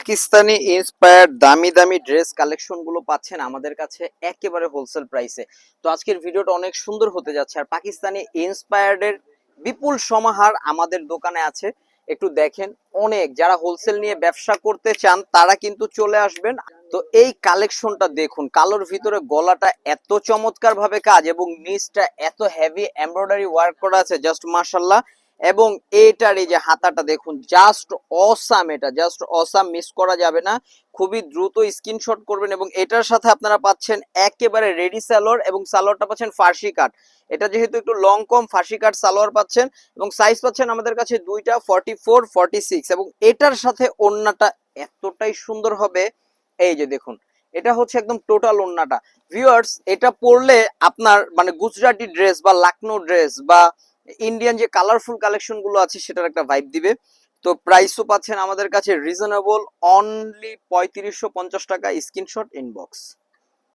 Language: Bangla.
পাকিস্তানি ইন্সপায়ার্ড দামি দামি ড্রেস কালেকশনগুলো পাচ্ছেন আমাদের কাছে একেবারে হোলসেল প্রাইসে তো আজকের ভিডিওটা অনেক সুন্দর হতে যাচ্ছে আর পাকিস্তানি ইন্সপায়ার্ড এর বিপুল সমাহার আমাদের দোকানে আছে। একটু দেখেন, অনেক। যারা হোলসেল নিয়ে ব্যবসা করতে চান, তারা কিন্তু চলে আসবেন। তো এই কালেকশনটা দেখুন, কালোর ভিতরে গলাটা এত চমৎকার ভাবে কাজ এবং নিচটা এত হেভি এমব্রয়ডারি ওয়ার্ক করা আছে জাস্ট মাশাল্লাহ এবং এটার এই যে হাতাটা দেখুন জাস্ট অসাম এটা জাস্ট অসাম মিস করা যাবে না। খুবই দ্রুত স্ক্রিনশট করবেন এবং এটার সাথে আপনারা পাচ্ছেন একেবারে রেডি সালোয়ার এবং সালোয়ারটা পাচ্ছেন ফার্সি কাট এটা যেহেতু একটু লং কম, ফার্সি কাট সালোয়ার পাচ্ছেন এবং সাইজ পাচ্ছেন আমাদের কাছে দুইটা ফর্টি ফোর সিক্স এবং এটার সাথে ওড়নাটা এতটাই সুন্দর হবে। এই যে দেখুন, এটা হচ্ছে একদম টোটাল ওড়নাটা ভিউয়ার্স এটা পরলে আপনার মানে গুজরাটি ড্রেস বা লাকনো ড্রেস বা ইন্ডিয়ান যে কালারফুল কালেকশনগুলো আছে, সেটার একটা ভাইব দিবে। তো প্রাইসও পাচ্ছেন আমাদের কাছে রিজনেবল অনলি পঁয়ত্রিশশো পঞ্চাশ টাকা স্ক্রিনশট ইনবক্স